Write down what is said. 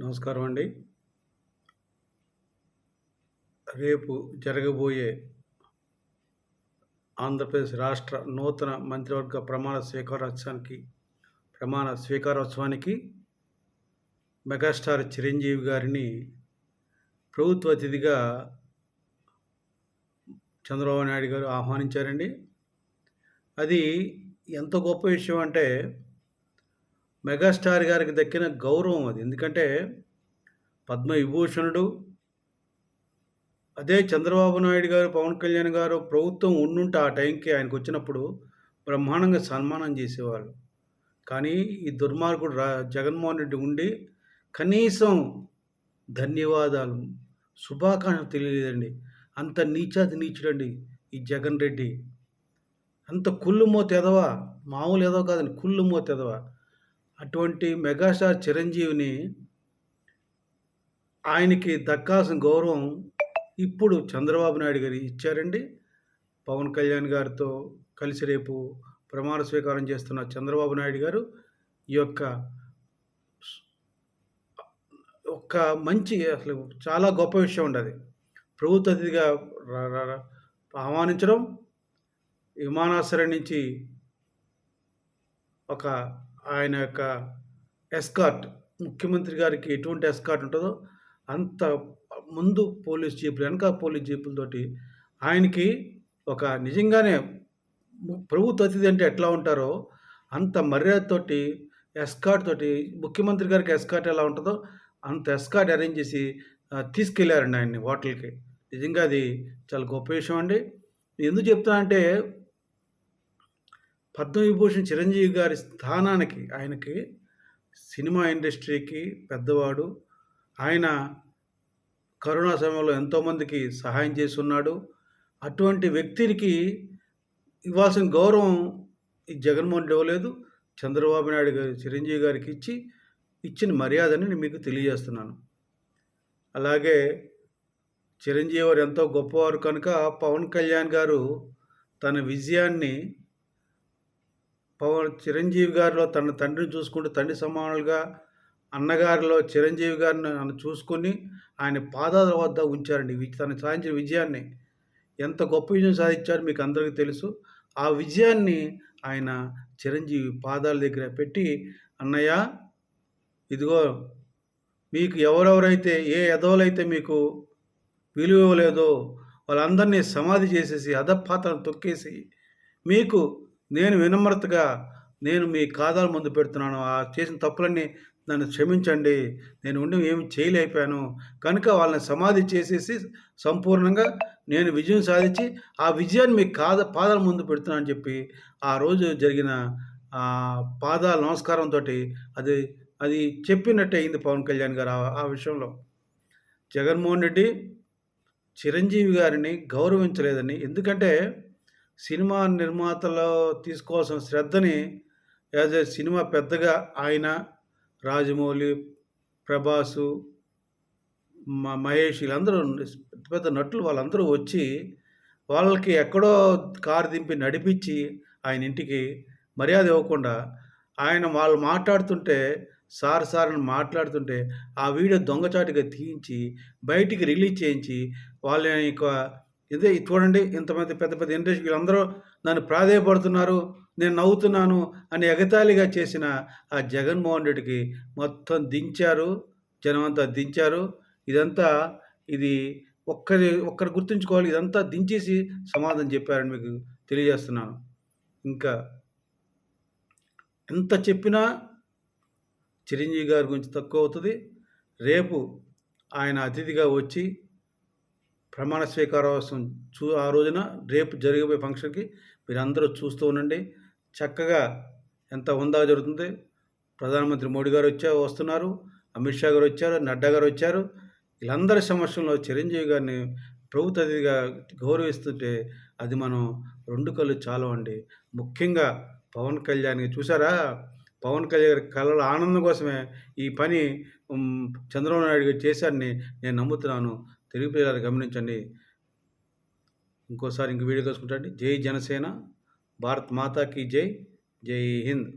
నమస్కారం అండి. రేపు జరగబోయే ఆంధ్రప్రదేశ్ రాష్ట్ర నూతన మంత్రివర్గ ప్రమాణ స్వీకారోత్సవానికి ప్రమాణ స్వీకారోత్సవానికి మెగాస్టార్ చిరంజీవి గారిని ప్రభుత్వ అతిథిగా చంద్రబాబు నాయుడు గారు ఆహ్వానించారండి. అది ఎంత గొప్ప విషయం అంటే మెగాస్టార్ గారికి దక్కిన గౌరవం అది. ఎందుకంటే పద్మ విభూషణుడు అదే చంద్రబాబు నాయుడు గారు పవన్ కళ్యాణ్ గారు ప్రభుత్వం ఉండుంటే ఆ టైంకి ఆయనకు వచ్చినప్పుడు బ్రహ్మాండంగా సన్మానం చేసేవాళ్ళు. కానీ ఈ దుర్మార్గుడు రా జగన్మోహన్ రెడ్డి ఉండి కనీసం ధన్యవాదాలు శుభాకాంక్షలు తెలియలేదండి. అంత నీచాతి నీచుడండి ఈ జగన్ రెడ్డి. అంత కుళ్ళు మోత ఎదవా మామూలు ఎదవ కాదండి కుళ్ళు మోత ఎదవా అటువంటి మెగాస్టార్ చిరంజీవిని ఆయనకి దక్కాల్సిన గౌరవం ఇప్పుడు చంద్రబాబు నాయుడు గారు ఇచ్చారండి. పవన్ కళ్యాణ్ గారితో కలిసి రేపు ప్రమాణ స్వీకారం చేస్తున్న చంద్రబాబు నాయుడు గారు ఈ యొక్క ఒక మంచి అసలు చాలా గొప్ప విషయం ఉండదు ప్రభుత్వ అతిథిగా ఆహ్వానించడం విమానాశ్రయం నుంచి ఒక ఆయన యొక్క ఎస్కార్ట్ ముఖ్యమంత్రి గారికి ఎటువంటి ఎస్కార్ట్ ఉంటుందో అంత ముందు పోలీస్ జీపులు వెనక పోలీస్ జీపులతోటి ఆయనకి ఒక నిజంగానే ప్రభుత్వ అతిథి అంటే ఎట్లా ఉంటారో అంత మర్యాదతోటి ఎస్కాట్ తోటి ముఖ్యమంత్రి గారికి ఎస్కాట్ ఎలా ఉంటుందో అంత ఎస్కాట్ అరేంజ్ చేసి తీసుకెళ్ళారండి ఆయన్ని హోటల్కి. నిజంగా అది చాలా గొప్ప విషయం అండి. ఎందుకు చెప్తానంటే పద్మవిభూషణ్ చిరంజీవి గారి స్థానానికి ఆయనకి సినిమా ఇండస్ట్రీకి పెద్దవాడు. ఆయన కరోనా సమయంలో ఎంతోమందికి సహాయం చేస్తున్నాడు. అటువంటి వ్యక్తికి ఇవ్వాల్సిన గౌరవం ఈ జగన్మోహన్ రెడ్డి ఇవ్వలేదు. చంద్రబాబు నాయుడు గారి చిరంజీవి గారికి ఇచ్చి ఇచ్చిన మర్యాదని నేను మీకు తెలియజేస్తున్నాను. అలాగే చిరంజీవి వారు ఎంతో గొప్పవారు కనుక పవన్ కళ్యాణ్ గారు తన విజయాన్ని పవన్ చిరంజీవి గారిలో తన తండ్రిని చూసుకుంటూ తండ్రి సమానులుగా అన్నగారిలో చిరంజీవి గారిని నన్ను చూసుకొని ఆయన పాదాల వద్ద ఉంచారండి. తను సాధించిన విజయాన్ని. ఎంత గొప్ప విజయం సాధించారో మీకు అందరికీ తెలుసు. ఆ విజయాన్ని ఆయన చిరంజీవి పాదాల దగ్గర పెట్టి అన్నయ్య ఇదిగో మీకు ఎవరెవరైతే ఏ ఎదవలైతే మీకు విలువ ఇవ్వలేదో వాళ్ళందరినీ సమాధి చేసేసి అధపాత్రను తొక్కేసి మీకు నేను వినమ్రతగా నేను మీ కాదాల ముందు పెడుతున్నాను. ఆ చేసిన తప్పులన్నీ నన్ను క్షమించండి. నేను ఉండి ఏమి చేయలేకపోయాను. కనుక వాళ్ళని సమాధి చేసేసి సంపూర్ణంగా నేను విజయం సాధించి ఆ విజయాన్ని మీ కాద పాదాల ముందు పెడుతున్నానని చెప్పి ఆ రోజు జరిగిన పాదాల నమస్కారంతో అది అది చెప్పినట్టే అయింది పవన్ కళ్యాణ్ గారు ఆ విషయంలో. జగన్మోహన్ రెడ్డి చిరంజీవి గారిని గౌరవించలేదని. ఎందుకంటే సినిమా నిర్మాతలో తీసుకోవాల్సిన శ్రద్ధని యాజ్ ఏ సినిమా పెద్దగా ఆయన రాజమౌళి ప్రభాసు మహేష్ వీళ్ళందరూ పెద్ద పెద్ద నటులు వాళ్ళందరూ వచ్చి వాళ్ళకి ఎక్కడో కారు దింపి నడిపించి ఆయన ఇంటికి మర్యాద ఇవ్వకుండా ఆయన వాళ్ళు మాట్లాడుతుంటే సార్ సార్ అని మాట్లాడుతుంటే ఆ వీడియో దొంగచాటుగా తీయించి బయటికి రిలీజ్ చేయించి వాళ్ళని ఇదే చూడండి ఇంతమంది పెద్ద పెద్ద ఇండస్ట్రీ వీళ్ళందరూ నన్ను ప్రాధేయపడుతున్నారు నేను నవ్వుతున్నాను అని ఎగతాళిగా చేసిన ఆ జగన్మోహన్ రెడ్డికి మొత్తం దించారు జనమంతా దించారు. ఇదంతా ఇది ఒక్కరి ఒక్కరు గుర్తుంచుకోవాలి ఇదంతా దించేసి సమాధానం చెప్పారని మీకు తెలియజేస్తున్నాను. ఇంకా ఎంత చెప్పినా చిరంజీవి గారి గురించి తక్కువ అవుతుంది. రేపు ఆయన అతిథిగా వచ్చి ప్రమాణ స్వీకారోత్సవం చూ ఆ రోజున రేపు జరిగిపోయే ఫంక్షన్కి మీరందరూ చూస్తూ ఉండండి. చక్కగా ఎంత ఉందా జరుగుతుంది. ప్రధానమంత్రి మోడీ గారు వచ్చారు వస్తున్నారు. అమిత్ షా గారు వచ్చారు నడ్డా గారు వచ్చారు. వీళ్ళందరి సమస్యల్లో చిరంజీవి గారిని ప్రభుత్వ అతిథిగా గౌరవిస్తుంటే అది మనం రెండు కళ్ళు చాలు అండి. ముఖ్యంగా పవన్ కళ్యాణ్ చూసారా? పవన్ కళ్యాణ్ గారి కళల ఆనందం కోసమే ఈ పని చంద్రబాబు నాయుడు గారు చేశారని నేను నమ్ముతున్నాను. తెలుగు ప్రజలు గమనించండి. ఇంకోసారి ఇంక వీడియో కలుసుకుంటండి జై జనసేన భారత్ మాతాకి జై జై హింద్.